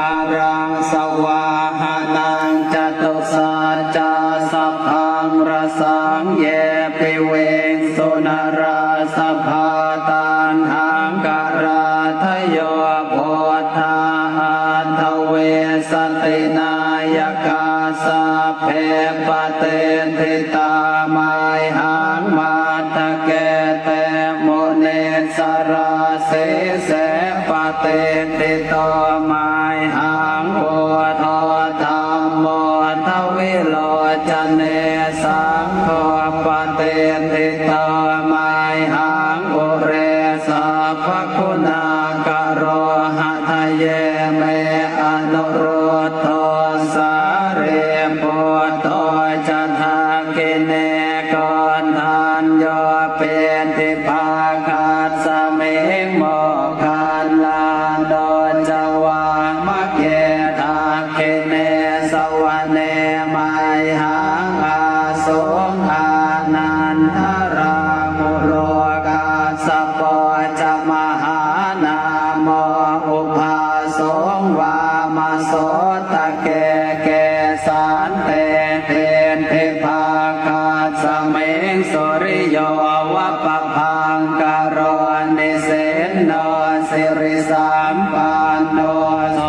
อารังสวาหานังจตุสัจจสัพพังรสังเยปิเวงสุนราสภาตันหังการาทโยโพธาอันทเวสตินายกาสะเพปเตนทิตามายหังมาตะเกเตโมเนสราเสเส ปะเตนทิตมายหังโอทอธรรมโมทวิโลจเนสังโฆปเตนทิตมายหังโอเรสัพคุณากะโรหะทะเยเมอนุโรโทสาเรปุตโตจันทากิเนกอนทานโยายหังอาสงอานันทรามุโรกาสปะจมหานามอุปาสงวามาโสตะเกเกสานเตเทนเทภาคาสเมงสุริโยวะปะพังกโรนิเสนนสิริสามปันโน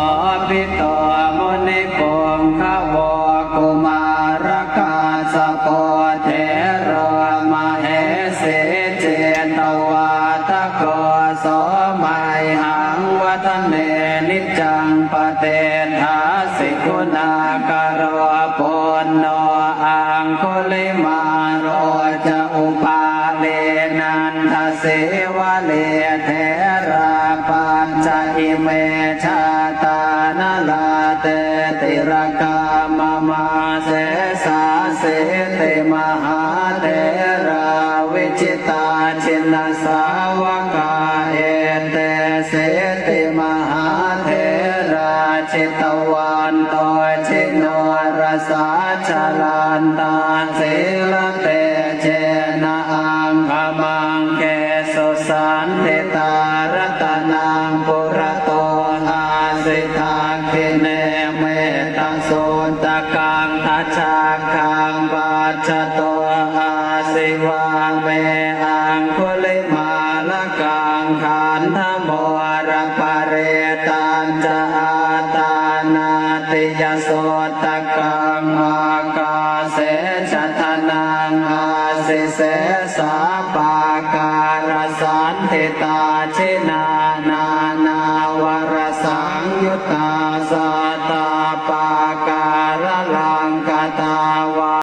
จังปะเตทาสิกุณากโรปุณโนอังคุลิมาโรจะอุปาเลนันทเสวะเลเทราปัญจอิเมชาตานาลาเตติรกามมาเสสาเสติมหาเทราวิจิตาชินสาวกา ชิตวันตชิโนรสาชลันตาสิลเตเจนะอังคมังเกสุสันตตารตนังปุระโตอาสิทาคิเนเมตังสุนตกังทัชาคังปัจจโตอาสิวังเมอังคุลิมาลกังขันธโมรปะเรตันจะอา ยโสตกังอากาเสชะทนังอาสิเสสาปาการสันติตาชินานา นาวรสังยุตตาสตาปาการลังกตา